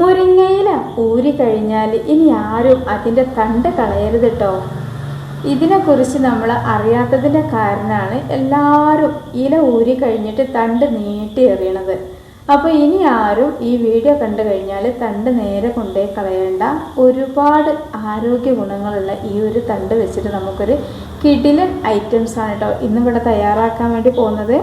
മുരിങ്ങയില ഊരി കഴിഞ്ഞാൽ ഇനി ആരും അതിന്റെ തണ്ട് കളയരുത് കേട്ടോ ഇതിനെക്കുറിച്ച് നമ്മൾ അറിയാത്തതിന്റെ കാരണമാണ് എല്ലാവരും ഇല ഊരി കഴിഞ്ഞിട്ട് തണ്ട് നീട്ടി എറിയണത്. അപ്പോൾ ഇനി ആരും ഈ വീഡിയോ കണ്ടു കഴിഞ്ഞാൽ തണ്ട് നേരെ കൊണ്ടേ കളയേണ്ട. ഒരുപാട് ആരോഗ്യ ഗുണങ്ങളുള്ള ഈ ഒരു തണ്ട് വെച്ചിട്ട് നമുക്കൊരു കിടിലൻ ഐറ്റംസ് ആണ് കേട്ടോ ഇന്നിവിടെ തയ്യാറാക്കാൻ വേണ്ടി പോകുന്നത്.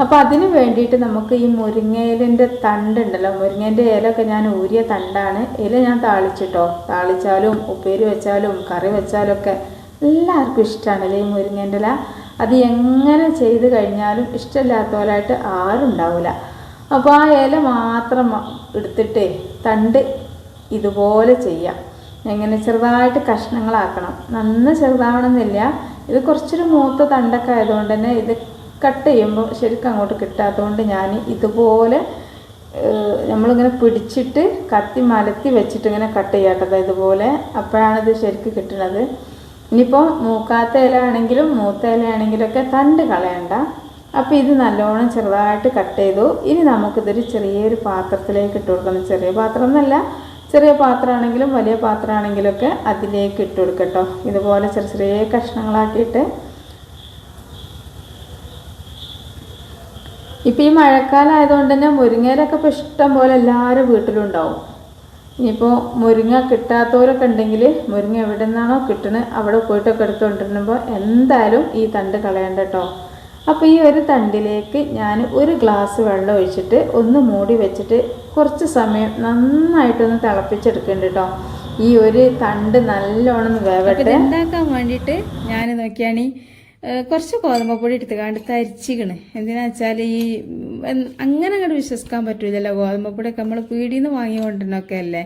അപ്പോൾ അതിന് വേണ്ടിയിട്ട് നമുക്ക് ഈ മുരിങ്ങയിലിന്റെ തണ്ടുണ്ടല്ലോ. മുരിങ്ങേന്റെ ഇലയൊക്കെ ഞാൻ ഊരിയ തണ്ടാണ്. ഇല ഞാൻ താളിച്ചിട്ടോ. താളിച്ചാലും ഉപ്പേരി വെച്ചാലും കറി വെച്ചാലും ഒക്കെ എല്ലാവർക്കും ഇഷ്ടമാണല്ലേ ഈ മുരിങ്ങേന്റെ ഇല? അത് എങ്ങനെ ചെയ്ത് കഴിഞ്ഞാലും ഇഷ്ടമില്ലാത്തവരായിട്ട് ആരും ഉണ്ടാവില്ല അപ്പോൾ ആ ഇല മാത്രം എടുത്തിട്ട് തണ്ട് ഇതുപോലെ ചെയ്യാം. എങ്ങനെ ചെറുതായിട്ട് കഷ്ണങ്ങളാക്കണം. നന്ന ചെറുതാവണമെന്നില്ല. ഇത് കുറച്ചൊരു മൂത്ത തണ്ടൊക്കെ ആയതുകൊണ്ട് തന്നെ ഇത് കട്ട് ചെയ്യുമ്പോൾ ശരിക്കും അങ്ങോട്ട് കിട്ടാത്തതുകൊണ്ട് ഞാൻ ഇതുപോലെ നമ്മളിങ്ങനെ പിടിച്ചിട്ട് കത്തി മലത്തി വെച്ചിട്ട് ഇങ്ങനെ കട്ട്. ചെയ്യാട്ടത് ഇതുപോലെ അപ്പോഴാണ് ഇത് ശരിക്കും കിട്ടുന്നത് ഇനിയിപ്പോൾ മൂക്കാത്ത ഇല ആണെങ്കിലും മൂത്ത ഇല ആണെങ്കിലൊക്കെ തണ്ട് കളയണ്ട. അപ്പോൾ ഇത് നല്ലോണം ചെറുതായിട്ട് കട്ട് ചെയ്തു. ഇനി നമുക്കിതൊരു ചെറിയൊരു പാത്രത്തിലേക്ക് ഇട്ട് കൊടുക്കണം. ചെറിയ പാത്രം എന്നല്ല ചെറിയ പാത്രമാണെങ്കിലും വലിയ പാത്രമാണെങ്കിലും ഒക്കെ അതിലേക്ക് ഇട്ട് കൊടുക്കട്ടോ. ഇതുപോലെ ചെറിയ ചെറിയ കഷ്ണങ്ങളാക്കിയിട്ട് ഇപ്പം ഈ മഴക്കാലം ആയതുകൊണ്ട് തന്നെ മുരിങ്ങയിലൊക്കെ ഇപ്പോൾ ഇഷ്ടം പോലെ എല്ലാവരും വീട്ടിലുണ്ടാവും. ഇനിയിപ്പോൾ മുരിങ്ങ കിട്ടാത്തവരൊക്കെ ഉണ്ടെങ്കിൽ മുരിങ്ങ എവിടെ നിന്നാണോ കിട്ടുന്നത് അവിടെ പോയിട്ടൊക്കെ എടുത്തുകൊണ്ടിരുന്നപ്പോൾ എന്തായാലും ഈ തണ്ട് കളയണ്ട കേട്ടോ അപ്പോൾ ഈ ഒരു തണ്ടിലേക്ക് ഞാൻ ഒരു ഗ്ലാസ് വെള്ളം ഒഴിച്ചിട്ട് ഒന്ന് മൂടി വെച്ചിട്ട് കുറച്ച് സമയം നന്നായിട്ടൊന്ന് തിളപ്പിച്ചെടുക്കുന്നുണ്ട് കേട്ടോ ഈ ഒരു തണ്ട് നല്ലോണം വേവട്ടെ. ഉണ്ടാക്കാൻ വേണ്ടിയിട്ട് ഞാൻ നോക്കിയാണ് കുറച്ച് ഗോതമ്പൊടി എടുത്തുകാണ്ട് തരിച്ചിക്കണ്. എന്തിനാ വെച്ചാൽ ഈ അങ്ങനെ അങ്ങോട്ട് വിശ്വസിക്കാൻ പറ്റൂലല്ലോ. ഗോതമ്പൊടിയൊക്കെ നമ്മൾ പീടിയിൽ നിന്ന് വാങ്ങിക്കൊണ്ടിരുന്നൊക്കെ അല്ലേ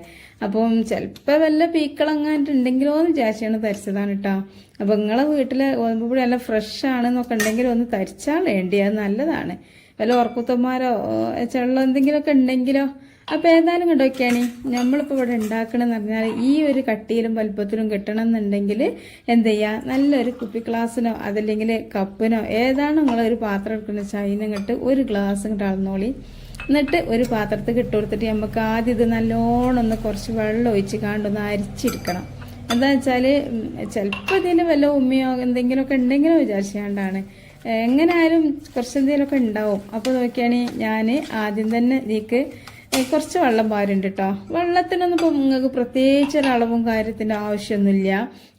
അപ്പം ചിലപ്പോൾ വല്ല പീക്കളങ്ങാണ്ടുണ്ടെങ്കിലോ എന്ന് വിചാരിച്ചാണ് തരിച്ചതാണ് കേട്ടോ അപ്പം നിങ്ങളെ വീട്ടിലെ ഗോതമ്പൊടി നല്ല ഫ്രഷ് ആണെന്നൊക്കെ ഉണ്ടെങ്കിൽ ഒന്ന് തരിച്ചാൽ വേണ്ടി അത് നല്ലതാണ്. വല്ല ഉറക്കുത്തന്മാരോ ചെള്ളം എന്തെങ്കിലുമൊക്കെ ഉണ്ടെങ്കിലോ അപ്പോൾ ഏതായാലും കണ്ടോക്കിയാണ് നമ്മളിപ്പോൾ ഇവിടെ ഉണ്ടാക്കണമെന്ന് പറഞ്ഞാൽ ഈ ഒരു കട്ടിയിലും വലുപ്പത്തിലും കിട്ടണം എന്നുണ്ടെങ്കിൽ എന്ത് ചെയ്യുക നല്ലൊരു കുപ്പി ഗ്ലാസ്സിനോ അതല്ലെങ്കിൽ കപ്പിനോ ഏതാണ് നിങ്ങളൊരു പാത്രം എടുക്കുന്ന ചൈന ഇങ്ങോട്ട് ഒരു ഗ്ലാസ് ഇങ്ങോട്ട് അളന്നോളി. എന്നിട്ട് ഒരു പാത്രത്തിൽ ഇട്ട് കൊടുത്തിട്ട് നമുക്ക് ആദ്യം ഇത് നല്ലോണം ഒന്ന് കുറച്ച് വെള്ളം ഒഴിച്ച് കാണ്ടൊന്ന് അരിച്ചിരിക്കണം എന്താ വെച്ചാൽ ചിലപ്പോൾ ഇതിന് വല്ല ഉമ്മയോ എന്തെങ്കിലുമൊക്കെ ഉണ്ടെങ്കിലോ വിചാരിച്ചാണ്ടാണ്. എങ്ങനെയായാലും കുറച്ച് എന്തെങ്കിലുമൊക്കെ ഉണ്ടാവും. അപ്പോൾ നോക്കിയാണെങ്കിൽ ഞാൻ ആദ്യം തന്നെ ഇതിക്ക് കുറച്ച് വെള്ളം പാരുണ്ട് കേട്ടോ വെള്ളത്തിനൊന്നും നിങ്ങൾക്ക് പ്രത്യേകിച്ച് ഒരളവും കാര്യത്തിന്റെ ആവശ്യമൊന്നുമില്ല.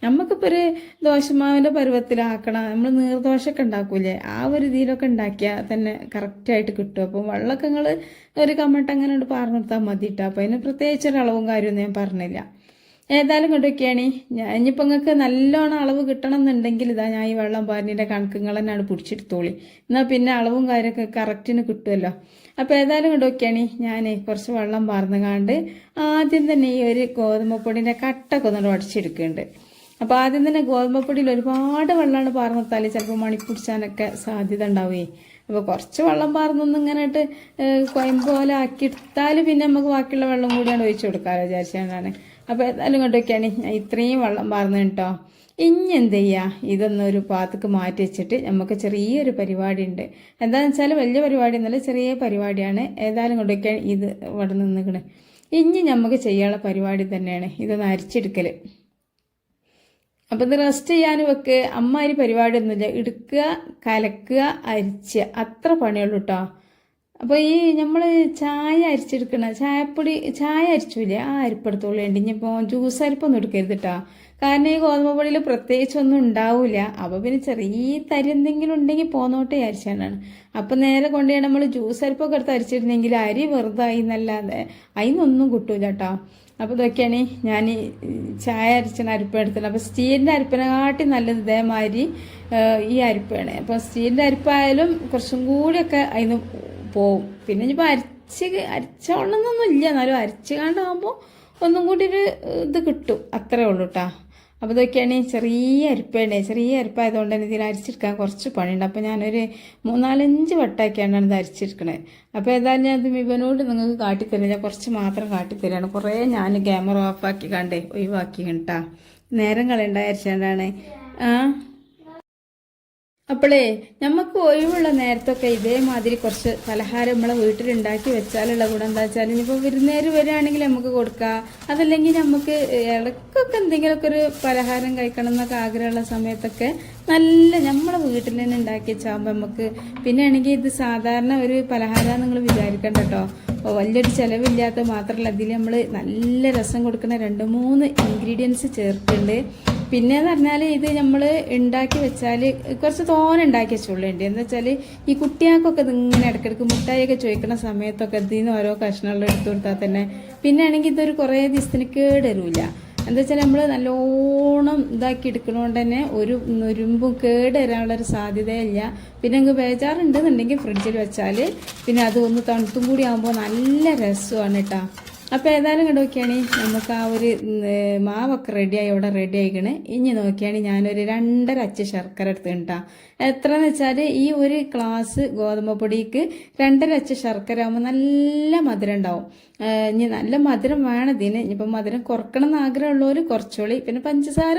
നമുക്കിപ്പോൾ ഒരു ദോശമാവിന്റെ പരുവത്തിലാക്കണം. നമ്മൾ നീർദോശമൊക്കെ ഉണ്ടാക്കൂലേ? ആ ഒരു രീതിയിലൊക്കെ ഉണ്ടാക്കിയാൽ തന്നെ കറക്റ്റായിട്ട് കിട്ടും. അപ്പോൾ വെള്ളമൊക്കെ നിങ്ങൾ ഒരു കമ്മട്ട് അങ്ങനെ കൊണ്ട് കൊടുത്താൽ മതി കേട്ടോ അപ്പോൾ അതിന് പ്രത്യേകിച്ച് ഒരു അളവും കാര്യമൊന്നും ഞാൻ പറഞ്ഞില്ല. ഏതായാലും കൊണ്ടൊക്കെയാണ് ഞാൻ ഇനിയിപ്പോൾ നിങ്ങൾക്ക് നല്ലോണം അളവ് കിട്ടണം എന്നുണ്ടെങ്കിൽ ഇതാ ഞാൻ ഈ വെള്ളം പാരിന്റെ കണക്കുങ്ങൾ തന്നെയാണ് പിടിച്ചെടുത്തോളി. എന്നാൽ പിന്നെ അളവും കാര്യമൊക്കെ കറക്റ്റിന് കിട്ടുമല്ലോ. അപ്പോൾ ഏതായാലും കൊണ്ടൊക്കെയാണ് ഞാൻ കുറച്ച് വെള്ളം പാർന്ന് കാണ്ട് ആദ്യം തന്നെ ഈ ഒരു ഗോതമ്പപ്പൊടിന്റെ കട്ടൊക്കെ ഒന്നുകൂടെ ഉടച്ചെടുക്കുന്നുണ്ട് അപ്പോൾ ആദ്യം തന്നെ ഗോതമ്പൊടിയിൽ ഒരുപാട് വെള്ളമാണ് പാർന്നെത്താൽ ചിലപ്പോൾ മണി പിടിച്ചാനൊക്കെ സാധ്യത ഉണ്ടാവുകയെ അപ്പോൾ കുറച്ച് വെള്ളം പാർന്നൊന്നും ഇങ്ങനെയിട്ട് പോലെ ആക്കി എടുത്താൽ പിന്നെ നമുക്ക് ബാക്കിയുള്ള വെള്ളം കൂടിയാണ് ഒഴിച്ചു കൊടുക്കാമല്ലോ വിചാരിച്ചാണ് അപ്പോൾ ഏതായാലും കൊണ്ടൊക്കെയാണ് ഇത്രയും വെള്ളം പാർന്നു കേട്ടോ. ഇനി എന്ത് ചെയ്യുക ഇതൊന്നും ഒരു പാത്തക്ക് മാറ്റി വെച്ചിട്ട് നമുക്ക് ചെറിയൊരു പരിപാടി ഉണ്ട് എന്താണെന്ന് വെച്ചാൽ വലിയ പരിപാടി എന്നല്ല ചെറിയ പരിപാടിയാണ്. ഏതായാലും കൊണ്ടൊക്കെയാണ് ഇത് ഇവിടെ നിന്നിക്കണ്. ഇനി നമുക്ക് ചെയ്യാനുള്ള പരിപാടി തന്നെയാണ് ഇതൊന്ന് അരിച്ചെടുക്കൽ അപ്പം ഇത് റെസ്റ്റ് ചെയ്യാൻ വെക്ക്. പരിപാടി പരിപാടിയൊന്നുമില്ല എടുക്കുക കലക്കുക അരിച്ച്. അത്ര പണിയുള്ളൂ കേട്ടോ അപ്പോൾ ഈ നമ്മൾ ചായ അരിച്ചെടുക്കണ ചായപ്പൊടി ചായ അരിച്ചില്ലേ ആ അരിപ്പെടുത്തോളൂ വേണ്ടി ഇനിയിപ്പോൾ ജ്യൂസ് അരിപ്പൊന്നും എടുക്കരുത് കേട്ടോ കാരണം ഈ ഗോതമ്പ് പൊടിയിൽ പ്രത്യേകിച്ചൊന്നും ഉണ്ടാവില്ല അപ്പോൾ പിന്നെ ചെറിയ തരി എന്തെങ്കിലും ഉണ്ടെങ്കിൽ പോന്നോട്ടെ അരിച്ചാണ് അപ്പം നേരെ കൊണ്ടുപോയി നമ്മൾ ജ്യൂസ് അരിപ്പൊക്കെ എടുത്ത് അരിച്ചിരുന്നെങ്കിൽ അരി വെറുതായി എന്നല്ലാതെ അതിനൊന്നും കിട്ടൂല കേട്ടോ അപ്പോൾ ഇതൊക്കെയാണ് ഞാൻ ചായ അരിച്ചിന് അരിപ്പ അപ്പോൾ സ്റ്റീലിന്റെ അരിപ്പിനെക്കാട്ടി നല്ലത് ഇതേമാതിരി ഈ അരിപ്പാണ്. അപ്പോൾ സ്റ്റീലിന്റെ അരിപ്പായാലും കുറച്ചും കൂടിയൊക്കെ അതിന് പോവും. പിന്നെ ഇനിയിപ്പോൾ അരിച്ച് അരിച്ചോളണമെന്നൊന്നും ഇല്ല എന്നാലും അരിച്ച് കണ്ടാകുമ്പോൾ ഒന്നും കൂടി ഒരു ഇത് കിട്ടും. അത്രേ ഉള്ളൂ കേട്ടോ അപ്പോൾ ഇതൊക്കെയാണ് ചെറിയ അരിപ്പയാണ് ചെറിയ അരിപ്പായതുകൊണ്ട് തന്നെ ഇതിൽ അരിച്ചെടുക്കാൻ കുറച്ച് പണിയുണ്ട്. അപ്പോൾ ഞാനൊരു മൂന്നാലഞ്ച് വട്ടാക്കിയാണ് ഇത് അരിച്ചെടുക്കണത്. അപ്പോൾ ഏതായാലും ഞാൻ ഇത് ഇവനോട് നിങ്ങൾക്ക് കാട്ടിത്തരാം. ഞാൻ കുറച്ച് മാത്രം കാട്ടിത്തരാണ്. കുറേ ഞാൻ ക്യാമറ ഓഫാക്കി കണ്ടേ ഒഴിവാക്കി കണ്ടാ നേരം കളയണ്ട അരിച്ചാണ്ടാണ് ആ? അപ്പോളേ നമുക്ക് ഒഴിവുള്ള നേരത്തൊക്കെ ഇതേമാതിരി കുറച്ച് പലഹാരം നമ്മളെ വീട്ടിലുണ്ടാക്കി വെച്ചാലുള്ള ഗുണം എന്താ വെച്ചാൽ ഇനിയിപ്പോൾ വിരുന്നേര് വരികയാണെങ്കിൽ നമുക്ക് കൊടുക്കാം. അതല്ലെങ്കിൽ നമുക്ക് ഇടയ്ക്കൊക്കെ എന്തെങ്കിലുമൊക്കെ ഒരു പലഹാരം കഴിക്കണം എന്നൊക്കെ ആഗ്രഹമുള്ള സമയത്തൊക്കെ നല്ല നമ്മളെ വീട്ടിൽ തന്നെ ഉണ്ടാക്കി വെച്ചാകുമ്പോൾ നമുക്ക് പിന്നെ ആണെങ്കിൽ ഇത് സാധാരണ ഒരു പലഹാരം നിങ്ങൾ വിചാരിക്കണ്ട കേട്ടോ വലിയൊരു ചിലവില്ലാത്ത മാത്രമല്ല ഇതിൽ നമ്മൾ നല്ല രസം കൊടുക്കുന്ന രണ്ട് മൂന്ന് ഇൻഗ്രീഡിയൻസ് ചേർക്കുന്നുണ്ട് പിന്നെ എന്ന് പറഞ്ഞാൽ ഇത് നമ്മൾ ഉണ്ടാക്കി വെച്ചാൽ കുറച്ച് തോനെ ഉണ്ടാക്കി വെച്ചോളേണ്ടി. എന്ന് വെച്ചാൽ ഈ കുട്ടികൾക്കൊക്കെ ഇങ്ങനെ ഇടയ്ക്കിടയ്ക്ക് മുട്ടായിയൊക്കെ ചോദിക്കുന്ന സമയത്തൊക്കെ ഇതിൽ നിന്ന് ഓരോ കഷ്ണങ്ങൾ എടുത്തു കൊടുത്താൽ തന്നെ പിന്നെ ആണെങ്കിൽ ഇതൊരു കുറേ ദിവസത്തിന് കേടരൂല എന്താ വെച്ചാൽ നമ്മൾ നല്ലോണം ഇതാക്കി എടുക്കണോണ്ട് തന്നെ ഒരു നുരുമ്പും കേട് വരാനുള്ളൊരു സാധ്യതയില്ല പിന്നെ നമുക്ക് ബേജാറുണ്ടെന്നുണ്ടെങ്കിൽ ഫ്രിഡ്ജിൽ വെച്ചാൽ പിന്നെ അത് ഒന്ന് തണുത്തും കൂടി ആകുമ്പോൾ നല്ല രസമാണ് കേട്ടോ അപ്പോൾ ഏതായാലും കണ്ടു നോക്കിയാണെങ്കിൽ നമുക്ക് ആ ഒരു മാവൊക്കെ റെഡിയായി ഇവിടെ റെഡി ആയിക്കണ്. ഇനി നോക്കിയാണെങ്കിൽ ഞാനൊരു രണ്ടര അച്ച് ശർക്കര എടുത്തിട്ടാ എത്രയെന്ന് വെച്ചാൽ ഈ ഒരു ഗ്ലാസ് ഗോതമ്പ് പൊടിക്ക് രണ്ടര അച്ച് ശർക്കര ആകുമ്പോൾ നല്ല മധുരം ഉണ്ടാവും. ഇനി നല്ല മധുരം വേണം ഇതിന്. ഇനിയിപ്പോൾ മധുരം കുറക്കണം എന്ന് ആഗ്രഹമുള്ളവർ കുറച്ചോളി. പിന്നെ പഞ്ചസാര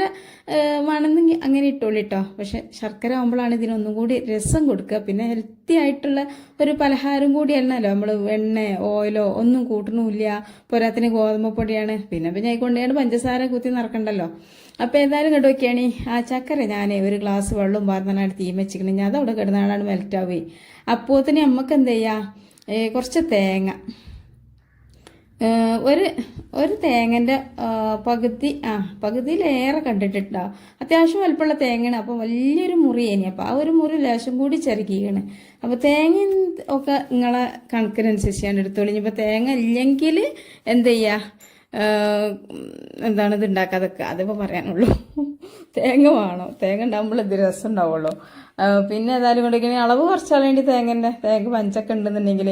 വേണമെന്നെങ്കിൽ അങ്ങനെ ഇട്ടോളി കേട്ടോ പക്ഷെ ശർക്കര ആകുമ്പോഴാണ് ഇതിനൊന്നും കൂടി രസം കൊടുക്കുക. പിന്നെ ഹെൽത്തി ആയിട്ടുള്ള ഒരു പലഹാരം കൂടിയല്ലല്ലോ നമ്മൾ എണ്ണ ഓയിലോ ഒന്നും കൂട്ടണമില്ല പോരാത്തിന് ഗോതമ്പ് പൊടിയാണ്. പിന്നെ പിന്നെ കൊണ്ടുപോയാണ് പഞ്ചസാര കുത്തി നിറക്കണ്ടല്ലോ. അപ്പോൾ ഏതായാലും കണ്ടു നോക്കിയാണ്. ആ ചക്കര ഞാൻ ഒരു ഗ്ലാസ് വെള്ളം പാർന്നാണ് തീ വെച്ചിക്കണേ ഞാൻ അതവിടെ കിടന്നാളാണ് മെൽറ്റാവുകയും അപ്പോൾ തന്നെ നമുക്ക് എന്ത് ചെയ്യാം ഏ, കുറച്ച് തേങ്ങ. ഒരു ഒരു തേങ്ങന്റെ പകുതി ആ പകുതിയിലേറെ കണ്ടിട്ടുണ്ടോ അത്യാവശ്യം വലുപ്പമുള്ള തേങ്ങയാണ്. അപ്പോൾ വലിയൊരു മുറി ഇനി അപ്പോൾ ആ ഒരു മുറി ലേശം കൂടി ചെറുകിയാണ് അപ്പോൾ തേങ്ങ ഒക്കെ നിങ്ങളെ കണക്കിനനുസരിച്ചാണ് എടുത്തോളി. ഇനിയിപ്പോൾ തേങ്ങ ഇല്ലെങ്കിൽ എന്ത് ചെയ്യുക എന്താണ് ഇത് ഉണ്ടാക്കാതൊക്കെ? അതിപ്പോൾ പറയാനുള്ളൂ. തേങ്ങ വേണം. തേങ്ങ ഉണ്ടാകുമ്പോൾ ഇത് രസം ഉണ്ടാവുള്ളൂ. പിന്നെ ഏതായാലും കൊണ്ടുവയ്ക്കണേ അളവ് കുറച്ചാൽ വേണ്ടി തേങ്ങന്റെ തേങ്ങ പഞ്ചൊക്കെ ഉണ്ടെന്നുണ്ടെങ്കിൽ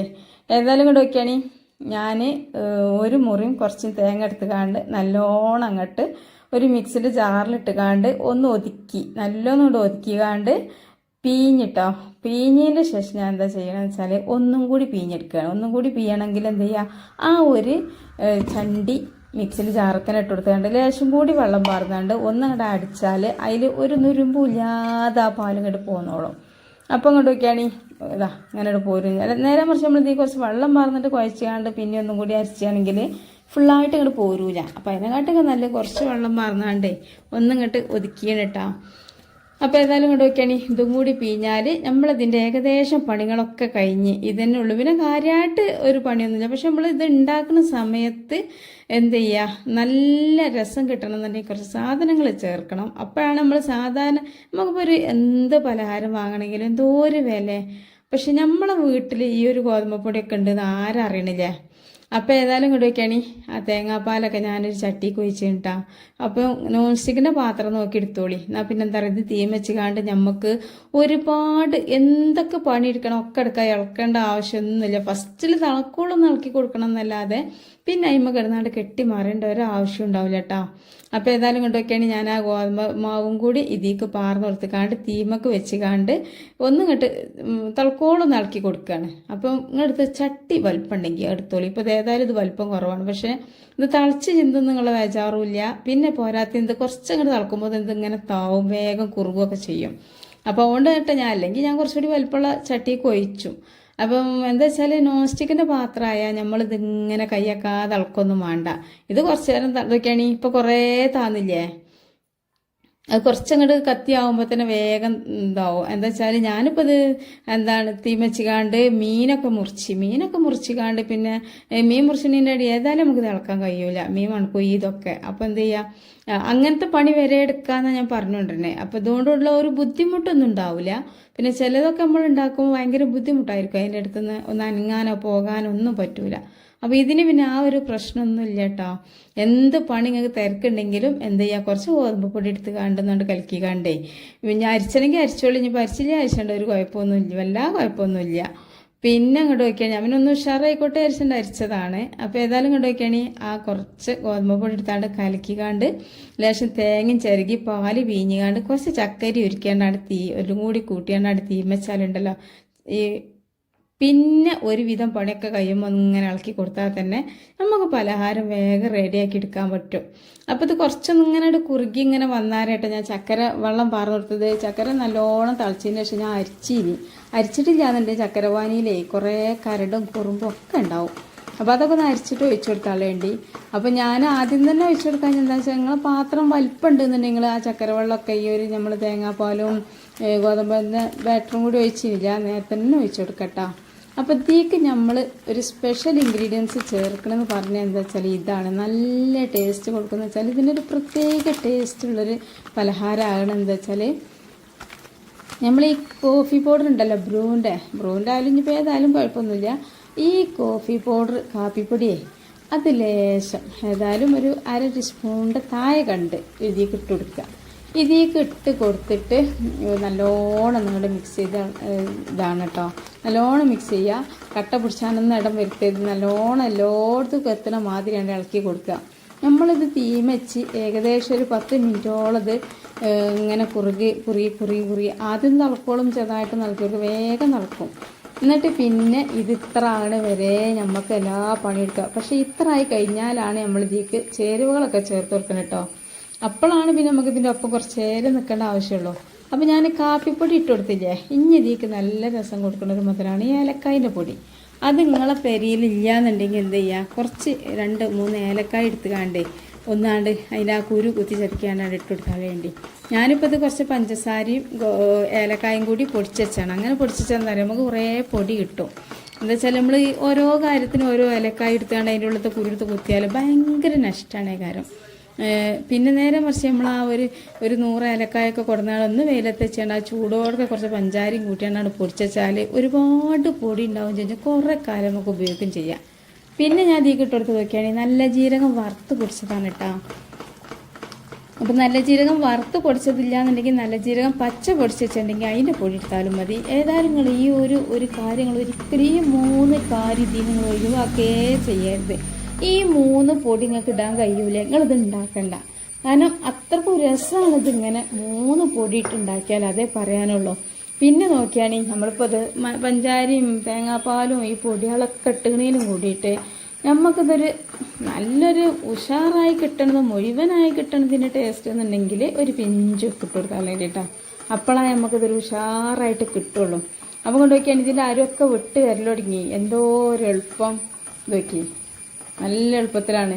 ഏതായാലും കൊണ്ട് വയ്ക്കുകയാണെങ്കിൽ ഞാൻ ഒരു മുറിയും കുറച്ച് തേങ്ങ എടുത്ത് കാണ്ട് നല്ലോണം അങ്ങോട്ട് ഒരു മിക്സിന്റെ ജാറിലിട്ട് കാണ്ട് ഒന്ന് ഒതുക്കി നല്ലോണം കൊണ്ട് ഒതുക്കി കാണ്ട് പീഞ്ഞിട്ടോ. പീഞ്ഞതിന്റെ ശേഷം ഞാൻ എന്താ ചെയ്യണമെന്ന് വെച്ചാൽ ഒന്നും കൂടി പീഞ്ഞെടുക്കുകയാണ് ഒന്നും കൂടി പീയണമെങ്കിൽ എന്ത് ചെയ്യുക ആ ഒരു ചണ്ടി മിക്സിയിൽ ചാർക്കന ഇട്ട് കൊടുത്തുകൊണ്ട് ലേശം കൂടി വെള്ളം പാർന്നുകൊണ്ട് ഒന്നങ്ങോട്ട് അടിച്ചാൽ അതിൽ ഒരു നുരുമ്പും ഇല്ലാതെ ആ പാലും ഇങ്ങോട്ട് പോന്നോളും. അപ്പം ഇങ്ങോട്ട് നോക്കിയാണി ഇതാ അങ്ങനെ പോരും. നേരെ മറിച്ച് നമ്മൾ ഇതിൽ കുറച്ച് വെള്ളം മാറുന്നിട്ട് കുഴച്ചാണ്ട് പിന്നെ ഒന്നും കൂടി അരച്ചാണെങ്കിൽ ഫുള്ളായിട്ട് ഇങ്ങോട്ട് പോരൂല. അപ്പം അതിനെക്കാട്ടൊക്കെ നല്ല കുറച്ച് വെള്ളം മാറുന്നാണ്ടേ ഒന്നിങ്ങോട്ട് ഒതുക്കിയാണ് കേട്ടോ അപ്പോൾ ഏതായാലും കൊണ്ട് നോക്കിയാണി. ഇതും കൂടി പിഴിഞ്ഞാൽ നമ്മളതിന്റെ ഏകദേശം പണികളൊക്കെ കഴിഞ്ഞ് ഇതന്നെ ഉള്ളൂ. പിന്നെ കാര്യമായിട്ട് ഒരു പണിയൊന്നുമില്ല പക്ഷെ നമ്മൾ ഇത് ഉണ്ടാക്കുന്ന സമയത്ത് എന്ത് ചെയ്യുക നല്ല രസം കിട്ടണമെന്നുണ്ടെങ്കിൽ കുറച്ച് സാധനങ്ങൾ ചേർക്കണം. അപ്പോഴാണ് നമ്മൾ സാധാരണ നമുക്കിപ്പോൾ ഒരു എന്ത് പലഹാരം വാങ്ങണമെങ്കിലും എന്തോ ഒരു വില പക്ഷെ നമ്മളെ വീട്ടിൽ ഈ ഒരു ഗോതമ്പ് പൊടിയൊക്കെ ഉണ്ടെന്ന് ആരറിയണില്ലേ അപ്പോൾ ഏതായാലും ഇങ്ങോട്ട് വയ്ക്കുകയാണി ആ തേങ്ങാപ്പാലൊക്കെ ഞാനൊരു ചട്ടി കുഴിച്ചിട്ടാ. അപ്പോൾ നോൺ സ്റ്റിക്കിന്റെ പാത്രം നോക്കി എടുത്തോളി. എന്നാൽ പിന്നെ എന്താ പറയുക ഇത് തീം വെച്ച് കാണ്ട് നമുക്ക് ഒരുപാട് എന്തൊക്കെ പണിയെടുക്കണം ഒക്കെ എടുക്കാൻ ഇളക്കേണ്ട ആവശ്യമൊന്നുമില്ല. ഫസ്റ്റിൽ തണക്കോളം ഇളക്കി കൊടുക്കണം എന്നല്ലാതെ പിന്നെ അയിമ കിടന്നാണ്ട് കെട്ടി മാറേണ്ട ഒരു ആവശ്യം ഉണ്ടാവില്ല കേട്ടോ അപ്പോൾ ഏതായാലും കൊണ്ടൊക്കെയാണ് ഞാൻ ആ ഗോതമ്പ് മാവും കൂടി ഇതിക്ക് പാർന്ന് കൊടുത്തുകാണ്ട് തീമക്ക് വെച്ച് കാണ്ട് ഒന്നും ഇങ്ങോട്ട് തളക്കോളം ഇളക്കി കൊടുക്കുകയാണ് അപ്പം നിങ്ങളെടുത്ത് ചട്ടി വലിപ്പമുണ്ടെങ്കിൽ എടുത്തോളൂ. ഇപ്പോൾ ഏതായാലും ഇത് വലിപ്പം കുറവാണ്. പക്ഷേ ഇത് തളിച്ച് ചിന്തും നിങ്ങളെ വേജാറുമില്ല പിന്നെ പോരാത്ത ഇത് കുറച്ചങ്ങോട്ട് തളക്കുമ്പോൾ ഇത് ഇങ്ങനെ താവും വേഗം കുറുകുമൊക്കെ ചെയ്യും. അപ്പോൾ അതുകൊണ്ട് കേട്ടോ ഞാൻ അല്ലെങ്കിൽ ഞാൻ കുറച്ചുകൂടി വലുപ്പമുള്ള ചട്ടി ഒഴിച്ചു. അപ്പം എന്താ വെച്ചാൽ നോൺ സ്റ്റിക്കിന്റെ പാത്രമായ നമ്മളിത് ഇങ്ങനെ കയ്യാക്കാതെ ഇളക്കൊന്നും വേണ്ട. ഇത് കുറച്ച് നേരം ഇതൊക്കെയാണ് ഇപ്പോൾ കുറേ താന്നില്ലേ? അത് കുറച്ചങ്ങോട്ട് കത്തിയാവുമ്പോൾ തന്നെ വേഗം ഇതാവും. എന്താ വെച്ചാൽ ഞാനിപ്പോൾ ഇത് എന്താണ് തീമച്ചിക്കാണ്ട് മീനൊക്കെ മുറിച്ച് മീനൊക്കെ മുറിച്ചിക്കാണ്ട് പിന്നെ ഏ, മീൻ മുറിച്ചിന്റെ അടി ഏതായാലും നമുക്ക് തിളക്കാൻ കഴിയൂല. മീൻ മണക്കും ഇതൊക്കെ. അപ്പോൾ എന്ത് ചെയ്യുക അങ്ങനത്തെ പണി വരെ എടുക്കാമെന്നാണ് ഞാൻ പറഞ്ഞുകൊണ്ടിരുന്നത് അപ്പോൾ ഇതുകൊണ്ടുള്ള ഒരു ബുദ്ധിമുട്ടൊന്നും ഉണ്ടാവില്ല പിന്നെ ചിലതൊക്കെ നമ്മൾ ഉണ്ടാക്കുമ്പോൾ ഭയങ്കര ബുദ്ധിമുട്ടായിരിക്കും. അതിന്റെ അടുത്തുനിന്ന് ഒന്ന് അനങ്ങാനോ പോകാനോ ഒന്നും പറ്റൂല. അപ്പോൾ ഇതിന് പിന്നെ ആ ഒരു പ്രശ്നമൊന്നും ഇല്ല കേട്ടോ എന്ത് പണി നിങ്ങൾക്ക് തിരക്കുണ്ടെങ്കിലും എന്ത് ചെയ്യുക കുറച്ച് ഗോതമ്പ് പൊടി എടുത്ത് കണ്ടെന്നുകൊണ്ട് കലക്കി കണ്ടേ. ഞാൻ അരിച്ചണമെങ്കിൽ അരിച്ചോളൂ ഇനി അരിച്ചില്ല അരിച്ചേണ്ട ഒരു കുഴപ്പമൊന്നുമില്ല. വല്ല കുഴപ്പമൊന്നുമില്ല. പിന്നെ അങ്ങോട്ട് നോക്കിയാൽ ഞാൻ ഒന്ന് ഉഷാറായിക്കോട്ടെ അരിച്ചേണ്ട അരിച്ചതാണ്. അപ്പോൾ ഏതായാലും ഇങ്ങോട്ട് നോക്കിയാണെങ്കിൽ ആ കുറച്ച് ഗോതമ്പ് പൊടി എടുത്താണ്ട് കലക്കിക്കാണ്ട് ലേശം തേങ്ങയും ചിരകി പാൽ വീഞ്ഞിക്കാണ്ട് കുറച്ച് ചക്കരി ഉരുക്കാണ്ടാണ് തീ ഒരു കൂടി കൂട്ടിയാണ്ടാണ് തീമച്ചാലുണ്ടല്ലോ ഈ പിന്നെ ഒരുവിധം പണിയൊക്കെ കഴിയുമ്പോൾ ഇങ്ങനെ ഇളക്കി കൊടുത്താൽ തന്നെ നമുക്ക് പലഹാരം വേഗം റെഡിയാക്കി എടുക്കാൻ പറ്റും. അപ്പോൾ ഇത് കുറച്ചൊന്നും ഇങ്ങനെ കുറുകി ഇങ്ങനെ വന്നാരായിട്ട് ഞാൻ ചക്കര വെള്ളം പാർന്നു കൊടുത്തത്. ചക്കര നല്ലോണം തളിച്ചതിന് ശേഷം ഞാൻ അരിച്ചിരി അരിച്ചിട്ടില്ലാന്നുണ്ടെങ്കിൽ ചക്കരവാനിയിലേ കുറേ കരടും കുറുമ്പും ഒക്കെ ഉണ്ടാവും. അപ്പോൾ അതൊക്കെ ഒന്ന് അരിച്ചിട്ട് ഒഴിച്ചു കൊടുത്താൽ വേണ്ടി. അപ്പോൾ ഞാൻ ആദ്യം തന്നെ ഒഴിച്ചു കൊടുക്കാൻ എന്താ വെച്ചാൽ നിങ്ങളെ പാത്രം വലിപ്പം ഉണ്ടെന്നുണ്ടെങ്കിൽ ആ ചക്കരവെള്ളമൊക്കെ ഈ ഒരു നമ്മൾ തേങ്ങാപ്പാലും ഗോതമ്പിന്റെ ബാറ്ററും കൂടി ഒഴിച്ചില്ല നേരത്തെ തന്നെ ഒഴിച്ചു കൊടുക്കട്ടോ. അപ്പോൾ ഇതിലേക്ക് നമ്മൾ ഒരു സ്പെഷ്യൽ ഇൻഗ്രീഡിയൻസ് ചേർക്കണമെന്ന് പറഞ്ഞാൽ എന്താ വെച്ചാൽ ഇതാണ്. നല്ല ടേസ്റ്റ് കൊടുക്കുന്നത് വെച്ചാൽ ഇതിനൊരു പ്രത്യേക ടേസ്റ്റ് ഉള്ളൊരു പലഹാരമാകണം എന്താ വെച്ചാൽ നമ്മൾ ഈ കോഫി പൗഡർ ഉണ്ടല്ലോ ബ്രൂവിന്റെ ബ്രൂവിന്റെ ആയാലും ഇനിയിപ്പോൾ ഏതായാലും കുഴപ്പമൊന്നുമില്ല. ഈ കോഫി പൗഡർ കാപ്പിപ്പൊടിയേ അത് ലേശം ഏതായാലും ഒരു അര ടീസ്പൂണിന്റെ താഴെ കണ്ട് ഇതിലേക്ക് ഇട്ട് കൊടുക്കുക. ഇതിലേക്ക് ഇട്ട് കൊടുത്തിട്ട് നല്ലോണം നിങ്ങളുടെ മിക്സ് ചെയ്ത് ഇതാണ് കേട്ടോ നല്ലോണം മിക്സ് ചെയ്യുക കട്ട പിടിച്ചാനൊന്നും ഇടം വരുത്തരുത്. നല്ലോണം എല്ലായിടത്തും എത്തണ മാതിരിയാണ് ഇളക്കി കൊടുക്കുക നമ്മളിത് തീമച്ച് ഏകദേശം ഒരു പത്ത് മിനിറ്റോളം ഇത് ഇങ്ങനെ കുറുകി കുറുകി കുറുകി കുറുകി. ആദ്യം തിളക്കോളം ചെറുതായിട്ട് നൽകിയത് വേഗം തിളക്കും. എന്നിട്ട് പിന്നെ ഇത് ഇത്ര ആണ് വരെ നമുക്ക് എല്ലാ പണിയെടുക്കുക പക്ഷേ ഇത്ര ആയി കഴിഞ്ഞാലാണ് നമ്മൾ ഇതിലേക്ക് ചേരുവകളൊക്കെ ചേർത്ത് കൊടുക്കണം കേട്ടോ അപ്പോഴാണ് പിന്നെ നമുക്ക് ഇതിന്റെ ഒപ്പം കുറച്ച് നേരം നിൽക്കേണ്ട ആവശ്യമുള്ളൂ. അപ്പോൾ ഞാൻ കാപ്പിപ്പൊടി ഇട്ട് കൊടുത്തില്ലേ? ഇനി ഇതിക്ക് നല്ല രസം കൊടുക്കുന്ന ഒരു മധുരമാണ് ഈ ഏലക്കായിന്റെ പൊടി. അത് നിങ്ങളെ പെരിയിൽ ഇല്ലാന്നുണ്ടെങ്കിൽ എന്ത് ചെയ്യുക കുറച്ച് രണ്ട് മൂന്ന് ഏലക്കായ എടുത്ത് കാണ്ടേ. ഒന്നാണ്ട് അതിന്റെ ആ കുരു കുത്തി ചതിക്കാനാണ് ഇട്ട് കൊടുക്കാൻ വേണ്ടി. ഞാനിപ്പോൾ ഇത് കുറച്ച് പഞ്ചസാരയും ഏലക്കായും കൂടി പൊടിച്ചാണ് അങ്ങനെ പൊടിച്ച് വെച്ചാൽ അറിയാം? നമുക്ക് കുറേ പൊടി കിട്ടും. എന്താ വെച്ചാൽ നമ്മൾ ഓരോ കാര്യത്തിനും ഓരോ ഏലക്കായ എടുത്തുകൊണ്ട് അതിന്റെ ഉള്ളത്തെ കുരുടുത്ത് കുത്തിയാൽ ഭയങ്കര നഷ്ടമാണ് കാര്യം. പിന്നെ നേരെ മറിച്ച് നമ്മൾ ആ ഒരു ഒരു നൂറ് ഏലക്കായൊക്കെ കൊടുന്നാളൊന്ന് വെയിലത്ത് വെച്ചാണ്ട് ആ ചൂടോടൊക്കെ കുറച്ച് പഞ്ചാരയും കൂട്ടിയാണ്ടാണ് പൊടിച്ചാൽ ഒരുപാട് പൊടി ഉണ്ടാവും ചോദിച്ചാൽ കുറേ കാലം നമുക്ക് ഉപയോഗം ചെയ്യാം. പിന്നെ ഞാൻ ഇട്ടെടുത്ത് നോക്കുകയാണെങ്കിൽ നല്ല ജീരകം വറുത്ത് പൊടിച്ചതാണ് കേട്ടോ. അപ്പം നല്ല ജീരകം വറുത്ത് പൊടിച്ചതില്ല എന്നുണ്ടെങ്കിൽ നല്ല ജീരകം പച്ച പൊടിച്ച് വെച്ചിട്ടുണ്ടെങ്കിൽ അതിന്റെ പൊടി എടുത്താലും മതി. ഏതായാലും നിങ്ങൾ ഈ ഒരു ഒരു കാര്യങ്ങൾ ഒരിക്കലും മൂന്ന് കാര്യം ഇതിൽ നിങ്ങൾ ഒഴിവാക്കേ ചെയ്യരുത്. ഈ മൂന്ന് പൊടി നിങ്ങൾക്ക് ഇടാൻ കഴിയൂല. നിങ്ങളിത് ഉണ്ടാക്കണ്ട കാരണം അത്രക്കും രസമാണ് ഇതിങ്ങനെ മൂന്ന് പൊടി ഇട്ട് ഉണ്ടാക്കിയാൽ അതേ പറയാനുള്ളൂ. പിന്നെ നോക്കിയാണെങ്കിൽ നമ്മളിപ്പോൾ ഇത് പഞ്ചാരിയും തേങ്ങാപ്പാലും ഈ പൊടികളൊക്കെ ഇട്ടുന്നതിനും കൂടിയിട്ട് നമുക്കിതൊരു നല്ലൊരു ഉഷാറായി കിട്ടണത് മുഴുവനായി കിട്ടണതിന്റെ ടേസ്റ്റ് എന്നുണ്ടെങ്കിൽ ഒരു പിഞ്ച് ഒക്കെ ഇട്ട് കൊടുക്കാൻ വേണ്ടിയിട്ടാ അപ്പോഴാണ് നമുക്കിതൊരു ഉഷാറായിട്ട് കിട്ടുള്ളൂ. അപ്പം കൊണ്ട് നോക്കിയാണെങ്കിൽ ഇതിന്റെ അരൊക്കെ വിട്ട് വരലൊടുങ്ങി. എന്തോ ഒരു എളുപ്പം നോക്കി. നല്ല എളുപ്പത്തിലാണ്.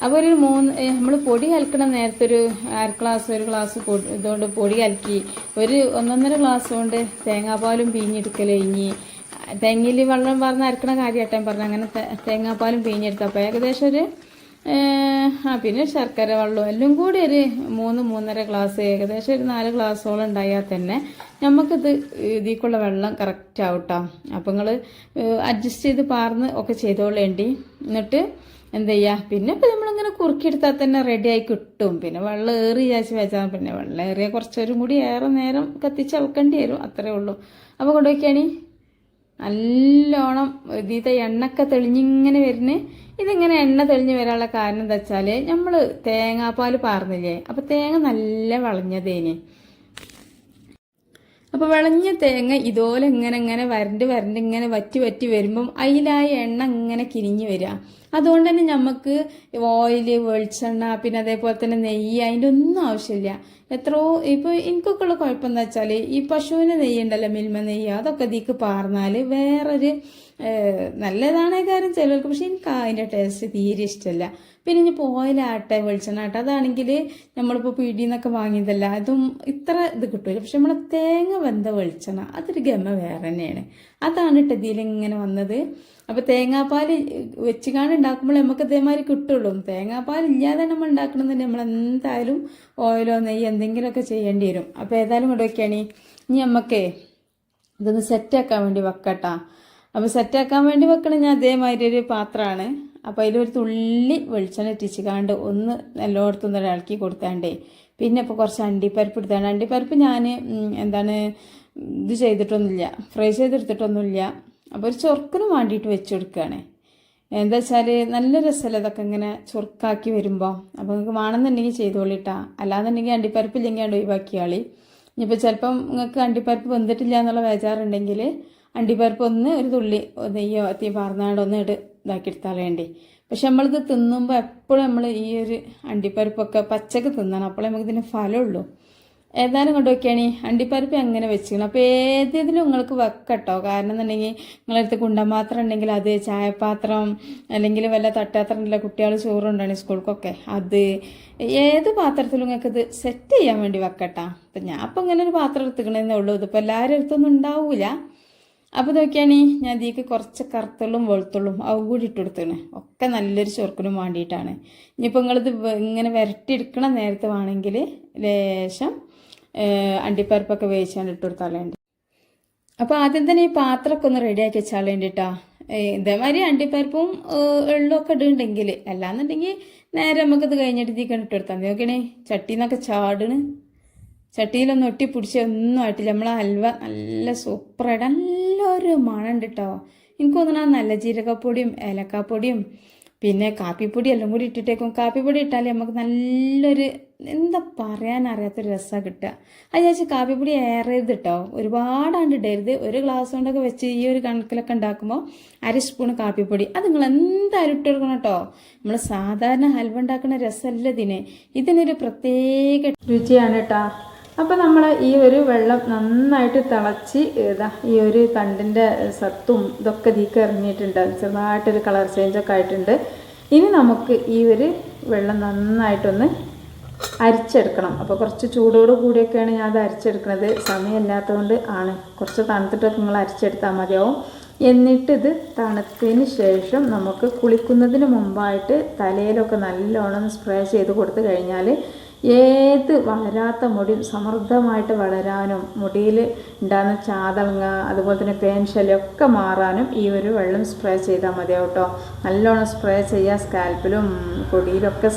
അപ്പോൾ ഒരു മൂന്ന് നമ്മൾ പൊടി അലക്കണം നേരത്തെ ഒരു അര ഗ്ലാസ് ഒരു ഗ്ലാസ് ഇതുകൊണ്ട് പൊടി കലക്കി ഒരു ഒന്നൊന്നര ഗ്ലാസ് കൊണ്ട് തേങ്ങാപ്പാലും പിഴിഞ്ഞെടുക്കൽ കഴിഞ്ഞ് തെങ്ങിൽ വെള്ളം പറഞ്ഞ് അരക്കണ കാര്യമായിട്ട് പറഞ്ഞത് അങ്ങനെ തേങ്ങാപ്പാലും പിഴിഞ്ഞെടുത്ത് അപ്പോൾ ഏകദേശം ഒരു ആ പിന്നെ ശർക്കര വെള്ളം എല്ലാം കൂടി ഒരു മൂന്ന് മൂന്നര ഗ്ലാസ് ഏകദേശം ഒരു നാല് ഗ്ലാസ്സോളം ഉണ്ടായാൽ തന്നെ നമുക്കിത് ഇതിക്കുള്ള വെള്ളം കറക്റ്റ് ആവട്ടോ. അപ്പം നിങ്ങൾ അഡ്ജസ്റ്റ് ചെയ്ത് പാർന്ന് ഒക്കെ ചെയ്തോളേണ്ടി എന്നിട്ട് എന്ത് ചെയ്യുക പിന്നെ ഇപ്പം നമ്മളിങ്ങനെ കുറുക്കിയെടുത്താൽ തന്നെ റെഡിയായി കിട്ടും. പിന്നെ വെള്ളം ഏറി ചാച്ച് വെച്ചാൽ പിന്നെ വെള്ളം ഏറിയ കുറച്ചൊരു കൂടി ഏറെ നേരം കത്തിച്ച് വെക്കേണ്ടി വരും. അത്രേ ഉള്ളൂ. അപ്പോൾ കൊണ്ടുപോയിക്കാണി നല്ലോണം ഇതിത്തെ എണ്ണക്ക തെളിഞ്ഞിങ്ങനെ വരുന്നത് ഇതിങ്ങനെ എണ്ണ തെളിഞ്ഞ് വരാനുള്ള കാരണം എന്താ വെച്ചാൽ നമ്മൾ തേങ്ങാപ്പാൽ പാർന്നില്ലേ? അപ്പം തേങ്ങ നല്ല വളഞ്ഞതേന്. അപ്പോൾ വിളഞ്ഞ തേങ്ങ ഇതുപോലെ ഇങ്ങനെ ഇങ്ങനെ വരണ്ട് വരണ്ട് ഇങ്ങനെ വറ്റി വറ്റി വരുമ്പം അതിലായ എണ്ണ ഇങ്ങനെ കിരിഞ്ഞു വരിക. അതുകൊണ്ട് തന്നെ നമുക്ക് ഓയിൽ വെളിച്ചെണ്ണ പിന്നെ അതേപോലെ തന്നെ നെയ്യ് അതിന്റെ ഒന്നും ആവശ്യമില്ല. എത്രയോ ഇപ്പോൾ എനിക്കൊക്കെ ഉള്ള കുഴപ്പം എന്താ വെച്ചാൽ ഈ പശുവിന് നെയ്യ് ഉണ്ടല്ലോ മിൽമ നെയ്യ് അതൊക്കെ ഇതിക്ക് പാർന്നാൽ വേറൊരു നല്ലതാണ് കാര്യം ചിലർക്ക്. പക്ഷെ എനിക്ക് അതിന്റെ ടേസ്റ്റ് തീരെ ഇഷ്ടമല്ല പിന്നെ ഇനി ഓയിലാട്ടെ വെളിച്ചെണ്ണാട്ടെ അതാണെങ്കിൽ നമ്മളിപ്പോൾ പീടിയിൽ നിന്നൊക്കെ വാങ്ങിയതല്ല. അതും ഇത്ര ഇത് കിട്ടൂല. പക്ഷെ നമ്മളെ തേങ്ങ വെന്ത വെളിച്ചെണ്ണ അതൊരു ഗമ വേറെ തന്നെയാണ് അതാണ് കേട്ടോ ഇതിലിങ്ങനെ വന്നത്. അപ്പോൾ തേങ്ങാപ്പാൽ വെച്ചുകാണ്ട് ഉണ്ടാക്കുമ്പോൾ നമുക്ക് ഇതേമാതിരി കിട്ടുള്ളൂ. തേങ്ങാപ്പാൽ ഇല്ലാതെ നമ്മൾ ഉണ്ടാക്കണമെന്നുണ്ടെങ്കിൽ നമ്മൾ എന്തായാലും ഓയിലോ നെയ്യ് എന്തെങ്കിലുമൊക്കെ ചെയ്യേണ്ടി വരും. അപ്പോൾ ഏതായാലും കൊണ്ടുവയ്ക്കുകയാണ് ഇനി നമുക്കേ ഇതൊന്ന് സെറ്റാക്കാൻ വേണ്ടി വെക്കട്ടാ. അപ്പോൾ സെറ്റാക്കാൻ വേണ്ടി വെക്കണ ഞാൻ അതേമാതിരി ഒരു പാത്രമാണ്. അപ്പോൾ അതിലൊരു തുള്ളി വെളിച്ചെണ്ണ ഇട്ടിച്ച് കാണ്ട് ഒന്ന് എല്ലായിടത്തും ഒന്ന് ഇളക്കി കൊടുത്താണ്ടേ. പിന്നെ ഇപ്പോൾ കുറച്ച് അണ്ടിപ്പരിപ്പ് എടുത്താണ് അണ്ടിപ്പരിപ്പ് ഞാൻ എന്താണ് ഇത് ചെയ്തിട്ടൊന്നുമില്ല. ഫ്രൈ ചെയ്തെടുത്തിട്ടൊന്നുമില്ല. അപ്പോൾ ഒരു ചൊറുക്കിന് വേണ്ടിയിട്ട് വെച്ച് കൊടുക്കുകയാണ് എന്താ വെച്ചാൽ നല്ല രസമല്ലേ ഇതൊക്കെ ഇങ്ങനെ ചുറുക്കാക്കി വരുമ്പോൾ അപ്പോൾ നിങ്ങൾക്ക് വേണമെന്നുണ്ടെങ്കിൽ ചെയ്തോളിട്ടാ അല്ലാന്നുണ്ടെങ്കിൽ അണ്ടിപ്പരിപ്പില്ലെങ്കിൽ അണ്ട് ഒഴിവാക്കിയാളി. ഇനിയിപ്പോൾ ചിലപ്പം നിങ്ങൾക്ക് അണ്ടിപ്പരിപ്പ് വെന്തിട്ടില്ല എന്നുള്ള ബേജാറുണ്ടെങ്കിൽ അണ്ടിപ്പരിപ്പ് ഒന്ന് ഒരു തുള്ളി നെയ്യോ തീ ഒന്ന് ഇട് ഇതാക്കി എടുത്താൽ വേണ്ടി. പക്ഷെ നമ്മളിത് തിന്നുമ്പോൾ എപ്പോഴും നമ്മൾ ഈ ഒരു അണ്ടിപ്പരിപ്പൊക്കെ പച്ചക്ക് തിന്നണം. അപ്പോഴേ നമുക്ക് ഇതിന് ഫലമുള്ളൂ. ഏതായാലും കൊണ്ട് നോക്കിയാണ് അണ്ടിപ്പരിപ്പ് അങ്ങനെ വെച്ചിരിക്കണം? അപ്പോൾ ഏതെങ്കിലും നിങ്ങൾക്ക് വെക്കട്ടോ. കാരണം എന്നുണ്ടെങ്കിൽ നിങ്ങളടുത്ത് കുണ്ടപാത്രം ഉണ്ടെങ്കിൽ അത് ചായപാത്രം അല്ലെങ്കിൽ വല്ല തട്ടാത്രം ഉള്ള കുട്ടികൾ ചോറുണ്ടാണ് സ്കൂൾക്കൊക്കെ അത് ഏത് പാത്രത്തിലും നിങ്ങൾക്ക് ഇത് സെറ്റ് ചെയ്യാൻ വേണ്ടി വെക്കട്ടാ. അപ്പം ഞാൻ അപ്പം ഇങ്ങനെ ഒരു പാത്രം എടുത്തുക്കണമെന്നേ ഉള്ളൂ. ഇതിപ്പോൾ എല്ലാവരും അടുത്തൊന്നും ഉണ്ടാവില്ല അപ്പോൾ നോക്കിയാണ് ഞാൻ ഇതിലേക്ക് കുറച്ച് കറുത്തുള്ളും വെളുത്തുള്ളും അവ കൂടി ഇട്ട് കൊടുത്തേണ്. ഒക്കെ നല്ലൊരു ചൊറുക്കിനും വേണ്ടിയിട്ടാണ്. ഇനിയിപ്പോൾ നിങ്ങളിത് ഇങ്ങനെ വരട്ടിയെടുക്കണ നേരത്തെ വേണമെങ്കിൽ ലേശം അണ്ടിപ്പരപ്പൊക്കെ വേവിച്ചാണ്ട് ഇട്ട് കൊടുത്താലുണ്ട് അപ്പോൾ ആദ്യം തന്നെ ഈ പാത്രമൊക്കെ ഒന്ന് റെഡിയാക്കി വെച്ചാൽ വേണ്ടിയിട്ടാ ഇതേമാതിരി അണ്ടിപ്പരിപ്പും ഏഹ്, എള്ളും ഒക്കെ ഇടുന്നുണ്ടെങ്കിൽ അല്ലാന്നുണ്ടെങ്കിൽ നേരെ നമുക്കിത് കഴിഞ്ഞിട്ട് ഇതിക്കാണ് ഇട്ട് കൊടുത്താൽ മതി. നോക്കണേ ചട്ടിന്നൊക്കെ ചാടണ്. ചട്ടിയിലൊന്നും ഒട്ടിപ്പിടിച്ച പിടിച്ച് ഒന്നും ആയിട്ടില്ല. നമ്മളെ ഹൽവ നല്ല സൂപ്പറായിട്ട് നല്ലൊരു മണം ഉണ്ട് കേട്ടോ എനിക്ക് തോന്നുന്നു നല്ല ജീരകപ്പൊടിയും ഏലക്കാപ്പൊടിയും പിന്നെ കാപ്പിപ്പൊടി എല്ലാം കൂടി ഇട്ടിട്ടേക്കും. കാപ്പിപ്പൊടി ഇട്ടാലേ നമുക്ക് നല്ലൊരു എന്താ പറയാൻ അറിയാത്തൊരു രസമാണ് കിട്ടുക. അത് ചേച്ചി കാപ്പിപ്പൊടി ഏറരുത് കേട്ടോ ഒരുപാടാണ്ട് ഇടരുത്. ഒരു ഗ്ലാസ് കൊണ്ടൊക്കെ വെച്ച് ഈ ഒരു കണക്കിലൊക്കെ ഉണ്ടാക്കുമ്പോൾ അര സ്പൂൺ കാപ്പിപ്പൊടി. അത് നിങ്ങൾ എന്താ ഇട്ട് കൊടുക്കണം കേട്ടോ നമ്മൾ സാധാരണ ഹൽവ ഉണ്ടാക്കുന്ന രസമല്ല ഇതിന്. ഇതിനൊരു പ്രത്യേക രുചിയാണ് കേട്ടോ അപ്പോൾ നമ്മൾ ഈ ഒരു വെള്ളം നന്നായിട്ട് തിളച്ച് ഇതാ ഈ ഒരു തണ്ടിന്റെ സത്തും ഇതൊക്കെ ഇതിലേക്ക് ഇറങ്ങിയിട്ടുണ്ട്. ചെറുതായിട്ടൊരു കളർ ചേഞ്ചൊക്കെ ആയിട്ടുണ്ട്. ഇനി നമുക്ക് ഈ ഒരു വെള്ളം നന്നായിട്ടൊന്ന് അരിച്ചെടുക്കണം. അപ്പോൾ കുറച്ച് ചൂടോട് കൂടിയൊക്കെയാണ് ഞാൻ അത് അരിച്ചെടുക്കുന്നത്. സമയമില്ലാത്തതുകൊണ്ട് ആണ്. കുറച്ച് തണുത്തിട്ടൊക്കെ നിങ്ങൾ അരിച്ചെടുത്താൽ മതിയാവും. എന്നിട്ട് ഇത് തണുത്തതിന് ശേഷം നമുക്ക് കുളിക്കുന്നതിന് മുമ്പായിട്ട് തലയിലൊക്കെ നല്ലോണം സ്പ്രേ ചെയ്ത് കൊടുത്തു കഴിഞ്ഞാൽ ഏത് വളരാത്ത മുടി സമൃദ്ധമായിട്ട് വളരാനും മുടിയിൽ ഉണ്ടാകുന്ന ചാതളങ്ങ അതുപോലെ തന്നെ പേൻ മാറാനും ഈ ഒരു വെള്ളം സ്പ്രേ ചെയ്താൽ മതിയാവും കേട്ടോ നല്ലോണം സ്പ്രേ ചെയ്യുക സ്കാൽപ്പിലും കൊടിയിലൊക്കെ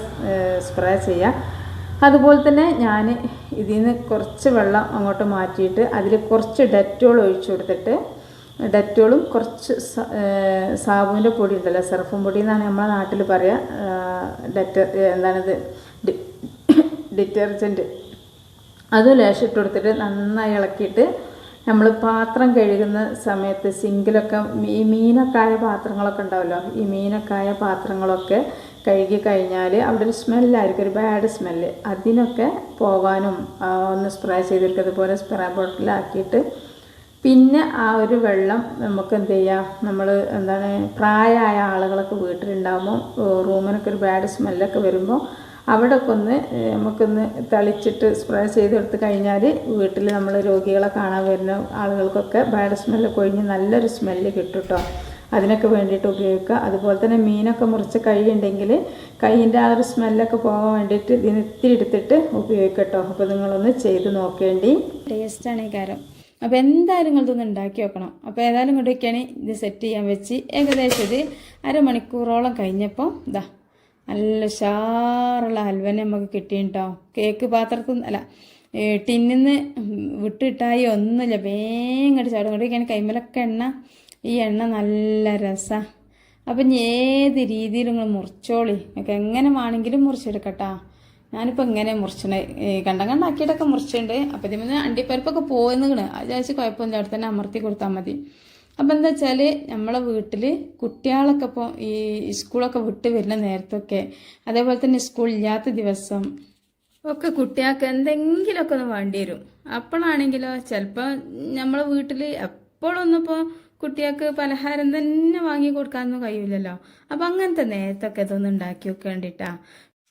സ്പ്രേ ചെയ്യുക. അതുപോലെ തന്നെ ഞാൻ ഇതിൽ നിന്ന് കുറച്ച് വെള്ളം അങ്ങോട്ട് മാറ്റിയിട്ട് അതിൽ കുറച്ച് ഡെറ്റോൾ ഒഴിച്ചു കൊടുത്തിട്ട് ഡെറ്റോളും കുറച്ച് സാബുവിന്റെ പൊടി ഉണ്ടല്ലോ സർഫും പൊടി എന്നാണ് നമ്മളെ നാട്ടിൽ പറയുക ഡെറ്റ എന്താണിത് ഡിറ്റർജന്റ് അത് ലേശം ഇട്ട് കൊടുത്തിട്ട് നന്നായി ഇളക്കിയിട്ട് നമ്മൾ പാത്രം കഴുകുന്ന സമയത്ത് സിങ്കിലൊക്കെ ഈ മീനക്കായ പാത്രങ്ങളൊക്കെ ഉണ്ടാവല്ലോ ഈ മീനക്കായ പാത്രങ്ങളൊക്കെ കഴുകി കഴിഞ്ഞാൽ അവിടെ ഒരു സ്മെല്ലായിരിക്കും ഒരു ബാഡ് സ്മെല്ല് അതിനൊക്കെ പോകാനും ഒന്ന് സ്പ്രേ ചെയ്തെടുക്കുക അതുപോലെ സ്പ്രേ ബോട്ടിലാക്കിയിട്ട് പിന്നെ ആ ഒരു വെള്ളം നമുക്ക് എന്ത് ചെയ്യാം നമ്മൾ എന്താണ് പ്രായമായ ആളുകളൊക്കെ വീട്ടിലുണ്ടാകുമ്പോൾ റൂമിനൊക്കെ ഒരു ബാഡ് സ്മെല്ലൊക്കെ വരുമ്പോൾ അവിടെയൊക്കെ ഒന്ന് നമുക്കൊന്ന് തളിച്ചിട്ട് സ്പ്രേ ചെയ്തെടുത്ത് കഴിഞ്ഞാൽ വീട്ടിൽ നമ്മൾ രോഗികളെ കാണാൻ വരുന്ന ആളുകൾക്കൊക്കെ ബാഡ് സ്മെല്ലൊക്കെ ഒഴിഞ്ഞ് നല്ലൊരു സ്മെല്ല് കിട്ടും കേട്ടോ അതിനൊക്കെ വേണ്ടിയിട്ട് ഉപയോഗിക്കുക. അതുപോലെ തന്നെ മീനൊക്കെ മുറിച്ച് കഴിയുണ്ടെങ്കിൽ കൈയിന്റെ ആ ഒരു സ്മെല്ലൊക്കെ പോകാൻ വേണ്ടിയിട്ട് ഇതിന് ഇത്തിരി എടുത്തിട്ട് ഉപയോഗിക്കട്ടോ. അപ്പോൾ നിങ്ങളൊന്ന് ചെയ്ത് നോക്കേണ്ടി. ടേസ്റ്റാണ് ഈ കാര്യം അപ്പോൾ എന്തായാലും നിങ്ങളിതൊന്ന് ഉണ്ടാക്കി വെക്കണം അപ്പോൾ ഏതായാലും ഇങ്ങോട്ട് ഇത് സെറ്റ് ചെയ്യാൻ വെച്ച് ഏകദേശം ഇത് അരമണിക്കൂറോളം കഴിഞ്ഞപ്പോൾ ഇതാ നല്ല ഉഷാറുള്ള ഹൽവനെ നമുക്ക് കിട്ടിയിട്ടോ. കേക്ക് പാത്രത്തിൽ നിന്ന്- അല്ല ടിന്നിൽ ടിന്നിന്ന് വിട്ടിട്ടായി ഒന്നുമില്ല. വേങ്ങട്ട് ചാടും. വയ്ക്കുകയാണ് കൈമലൊക്കെ എണ്ണ ഈ എണ്ണ നല്ല രസമാണ് അപ്പം ഇനി ഏത് രീതിയിൽ നിങ്ങൾ മുറിച്ചോളി? നിങ്ങൾക്ക് എങ്ങനെ വേണമെങ്കിലും മുറിച്ചെടുക്കട്ടാ. ഞാനിപ്പോൾ ഇങ്ങനെ മുറിച്ചണ. കണ്ടം കണ്ടാക്കിയിട്ടൊക്കെ മുറിച്ചിട്ടുണ്ട്. അപ്പം ഇതിന് അണ്ടിപ്പരിപ്പൊക്കെ പോയെന്നുകണ് അത് വിചാരിച്ച് കുഴപ്പമില്ല. അവിടെ തന്നെ അമർത്തി കൊടുത്താൽ മതി. അപ്പം എന്താ വെച്ചാൽ നമ്മളെ വീട്ടിൽ കുട്ടികളൊക്കെ ഇപ്പോൾ ഈ സ്കൂളൊക്കെ വിട്ട് വരുന്ന നേരത്തൊക്കെ അതേപോലെ തന്നെ സ്കൂൾ ഇല്ലാത്ത ദിവസം ഒക്കെ കുട്ടികൾക്ക് എന്തെങ്കിലുമൊക്കെ ഒന്ന് വേണ്ടി വരും. അപ്പോഴാണെങ്കിലോ ചിലപ്പോൾ നമ്മളെ വീട്ടിൽ എപ്പോഴൊന്നും ഇപ്പോൾ കുട്ടികൾക്ക് പലഹാരം തന്നെ വാങ്ങി കൊടുക്കാനൊന്നും കഴിയില്ലല്ലോ. അപ്പം അങ്ങനത്തെ നേരത്തൊക്കെ ഇതൊന്നും ഉണ്ടാക്കി വെക്കേണ്ടിട്ടാ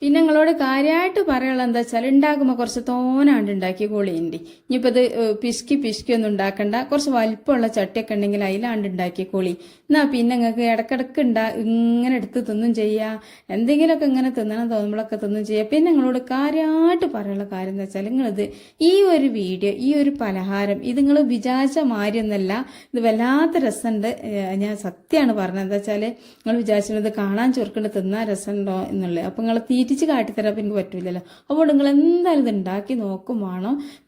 പിന്നെ നിങ്ങളോട് കാര്യമായിട്ട് പറയാനുള്ള എന്താ വെച്ചാൽ ഉണ്ടാക്കുമ്പോൾ കുറച്ച് തോനാണ്ട് ഉണ്ടാക്കി കോളിയുണ്ട് ഇനിയിപ്പോൾ ഇത് പിശുക്കി പിശുക്കി ഒന്നും ഉണ്ടാക്കണ്ട. കുറച്ച് വലിപ്പമുള്ള ചട്ടിയൊക്കെ ഉണ്ടെങ്കിൽ അതിലാണ്ട് ഉണ്ടാക്കി കോളി. എന്നാൽ പിന്നെ നിങ്ങൾക്ക് ഇടക്കിടക്ക് ഉണ്ടാ ഇങ്ങനെ എടുത്ത് തിന്നും ചെയ്യുക എന്തെങ്കിലുമൊക്കെ ഇങ്ങനെ തിന്നണം തോന്നുമ്പോഴൊക്കെ തിന്നും ചെയ്യുക പിന്നെ നിങ്ങളോട് കാര്യമായിട്ട് പറയാനുള്ള കാര്യം എന്താ വെച്ചാൽ നിങ്ങളിത് ഈ ഒരു വീഡിയോ ഈ ഒരു പലഹാരം ഇത് നിങ്ങൾ വിചാരിച്ച മാരിയൊന്നല്ല ഇത് വല്ലാത്ത രസമുണ്ട് ഞാൻ സത്യമാണ് പറഞ്ഞത്. എന്താ വെച്ചാൽ നിങ്ങൾ വിചാരിച്ചിരുന്നത് കാണാൻ ചുരുക്കേണ്ട തിന്നാൻ രസമുണ്ടോ എന്നുള്ളത്. അപ്പം നിങ്ങൾ തീറ്റിച്ച് കാട്ടിത്തരാൻ എനിക്ക് പറ്റൂലല്ലോ. അപ്പോൾ നിങ്ങൾ എന്തായാലും ഇത് ഉണ്ടാക്കി നോക്കും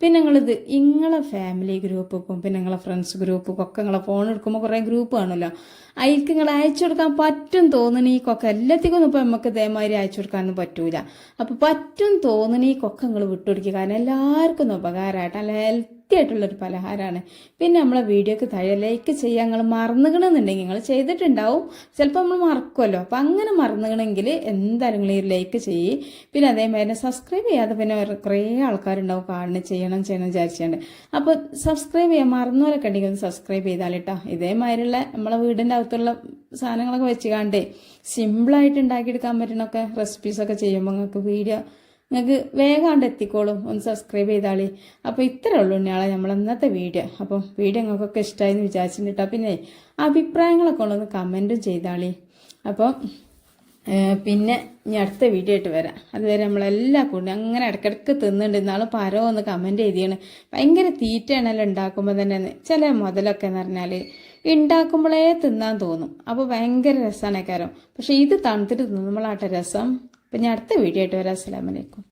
പിന്നെ നിങ്ങളിത് നിങ്ങളെ ഫാമിലി ഗ്രൂപ്പുക്കും പിന്നെ നിങ്ങളെ ഫ്രണ്ട്സ് ഗ്രൂപ്പ് ഒക്കെ നിങ്ങളെ ഫോൺ എടുക്കുമ്പോൾ കുറേ ഗ്രൂപ്പ് കാണുമല്ലോ. അതിലേക്ക് നിങ്ങൾ അയച്ചു കൊടുക്കാൻ പറ്റും തോന്നണ ഈ കൊക്ക. എല്ലാത്തിനും ഇപ്പോൾ നമുക്ക് ഇതേമാതിരി അയച്ചു കൊടുക്കാനൊന്നും പറ്റൂല. അപ്പൊ പറ്റും തോന്നണ ഈ കൊക്ക നിങ്ങൾ വിട്ടുകൊടുക്കുക കാരണം എല്ലാവർക്കും ഒന്ന് ഉപകാരമായിട്ട് നല്ല ഹെൽത്ത് ആയിട്ടുള്ളൊരു പലഹാരമാണ് പിന്നെ നമ്മളെ വീഡിയോക്ക് താഴെ ലൈക്ക് ചെയ്യാൻ നിങ്ങൾ മറന്നുകണമെന്നുണ്ടെങ്കിൽ നിങ്ങൾ ചെയ്തിട്ടുണ്ടാവും. ചിലപ്പോൾ നമ്മൾ മറക്കുമല്ലോ അപ്പം അങ്ങനെ മറന്നുകണമെങ്കിൽ എന്തായാലും നിങ്ങൾ ഈ ലൈക്ക് ചെയ്യ്. പിന്നെ അതേമാതിരി സബ്സ്ക്രൈബ് ചെയ്യാതെ പിന്നെ കുറേ ആൾക്കാരുണ്ടാവും കാണണം ചെയ്യണം ചെയ്യണം വിചാരിച്ചുകൊണ്ട് അപ്പോൾ സബ്സ്ക്രൈബ് ചെയ്യാൻ മറന്നവരൊക്കെ ഉണ്ടെങ്കിൽ ഒന്ന് സബ്സ്ക്രൈബ് ചെയ്താലിട്ടോ ഇതേമാതിരിയുള്ള നമ്മളെ വീടിന്റെ അകത്തുള്ള സാധനങ്ങളൊക്കെ വെച്ച് കാണ്ടേ സിമ്പിളായിട്ട് ഉണ്ടാക്കിയെടുക്കാൻ പറ്റണൊക്കെ റെസിപ്പീസൊക്കെ ചെയ്യുമ്പോൾ നിങ്ങൾക്ക് വീഡിയോ നിങ്ങൾക്ക് വേഗാണ്ട് എത്തിക്കോളും. ഒന്ന് സബ്സ്ക്രൈബ് ചെയ്താളി അപ്പോൾ ഇത്രേ ഉള്ളൂ ഉണ്ണിയാളെ നമ്മൾ ഇന്നത്തെ വീഡിയോ. അപ്പോൾ വീഡിയോ നിങ്ങൾക്കൊക്കെ ഇഷ്ടമായി എന്ന് കേട്ടോ പിന്നെ അഭിപ്രായങ്ങളൊക്കെ ഉള്ളൊന്ന് കമന്റും ചെയ്താളി അപ്പോൾ പിന്നെ ഇനി അടുത്ത വീഡിയോ ആയിട്ട് വരാം. അതുവരെ നമ്മളെല്ലാ കൂടി അങ്ങനെ ഇടയ്ക്കിടയ്ക്ക് തിന്നുന്നുണ്ട്. ഇന്നാളും പരോ ഒന്ന് കമന്റ് ചെയ്തിയാണ് ഭയങ്കര തീറ്റയാണല്ലോ ഉണ്ടാക്കുമ്പോൾ തന്നെ. ചില മുതലൊക്കെ എന്ന് പറഞ്ഞാൽ ഉണ്ടാക്കുമ്പോഴേ തിന്നാൻ തോന്നും. അപ്പോൾ ഭയങ്കര രസമാണ് കാരം പക്ഷേ ഇത് തണുത്തിട്ട് തിന്നുമ്പോഴാട്ടെ രസം. അപ്പം ഞാൻ അടുത്ത വീഡിയോ ആയിട്ട് വരാം. അസ്സലാമലൈക്കും